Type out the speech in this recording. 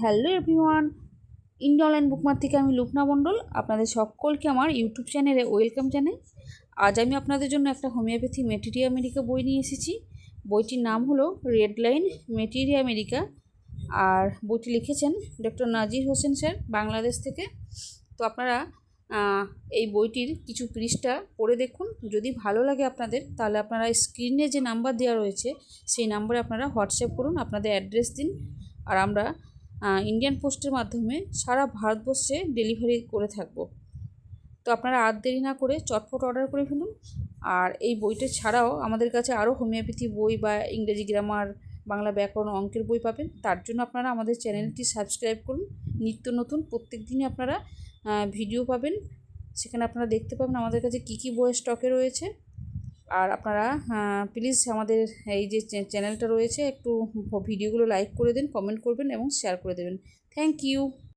Hello everyone India online book mart থেকে আমি লুকনা মণ্ডল, আপনাদের সকলকে আমার ইউটিউব চ্যানেলে ওয়েলকাম জানাই। আজ আমি আপনাদের জন্য একটা হোমিওপ্যাথি মেটেরিয়া আমেরিকা বই নিয়ে এসেছি। বইটির নাম হলো রেড লাইন মেটেরিয়া আমেরিকা। আর বইটি লিখেছেন ডক্টর নাজির হোসেন স্যার, বাংলাদেশ থেকে। তো আপনারা এই বইটির কিছু পৃষ্ঠা পড়ে দেখুন। যদি ভালো লাগে আপনাদের, তাহলে আপনারা স্ক্রিনে যে নাম্বার দেওয়া রয়েছে, সেই নাম্বারে আপনারা হোয়াটসঅ্যাপ করুন, আপনাদের অ্যাড্রেস দিন। আর আমরা ইন্ডিয়ান পোস্টের মাধ্যমে সারা ভারতবর্ষে ডেলিভারি করে থাকব। তো আপনারা আর দেরি না করে চটপট অর্ডার করে ফেলুন। আর এই বইটা ছাড়াও আমাদের কাছে আরও হোমিওপ্যাথি বই বা ইংরেজি গ্রামার বাংলা ব্যাকরণ অঙ্কের বই পাবেন। তার জন্য আপনারা আমাদের চ্যানেলটি সাবস্ক্রাইব করুন। নিত্য নতুন প্রত্যেক দিনই আপনারা ভিডিও পাবেন। সেখানে আপনারা দেখতে পাবেন আমাদের কাছে কী কী বইয়ের স্টকে রয়েছে। আর আপনারা প্লিজ আমাদের এই যে চ্যানেলটা রয়েছে, একটু ভিডিওগুলো লাইক করে দিন কমেন্ট করবেন এবং শেয়ার করে দেবেন। Thank you